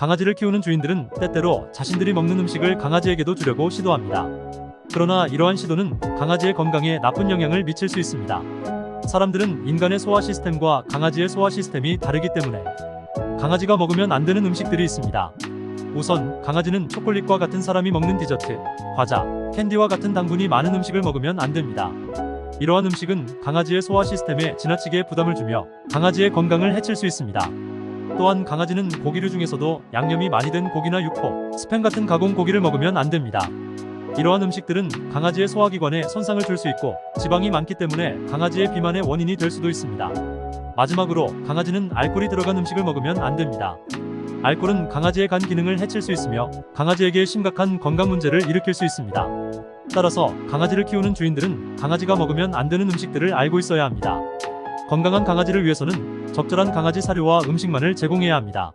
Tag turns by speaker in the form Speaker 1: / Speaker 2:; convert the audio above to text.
Speaker 1: 강아지를 키우는 주인들은 때때로 자신들이 먹는 음식을 강아지에게도 주려고 시도합니다. 그러나 이러한 시도는 강아지의 건강에 나쁜 영향을 미칠 수 있습니다. 사람들은 인간의 소화 시스템과 강아지의 소화 시스템이 다르기 때문에 강아지가 먹으면 안 되는 음식들이 있습니다. 우선 강아지는 초콜릿과 같은 사람이 먹는 디저트, 과자, 캔디와 같은 당분이 많은 음식을 먹으면 안 됩니다. 이러한 음식은 강아지의 소화 시스템에 지나치게 부담을 주며 강아지의 건강을 해칠 수 있습니다. 또한 강아지는 고기류 중에서도 양념이 많이 된 고기나 육포, 스팸 같은 가공 고기를 먹으면 안 됩니다. 이러한 음식들은 강아지의 소화기관에 손상을 줄 수 있고 지방이 많기 때문에 강아지의 비만의 원인이 될 수도 있습니다. 마지막으로 강아지는 알코올이 들어간 음식을 먹으면 안 됩니다. 알코올은 강아지의 간 기능을 해칠 수 있으며 강아지에게 심각한 건강 문제를 일으킬 수 있습니다. 따라서 강아지를 키우는 주인들은 강아지가 먹으면 안 되는 음식들을 알고 있어야 합니다. 건강한 강아지를 위해서는 적절한 강아지 사료와 음식만을 제공해야 합니다.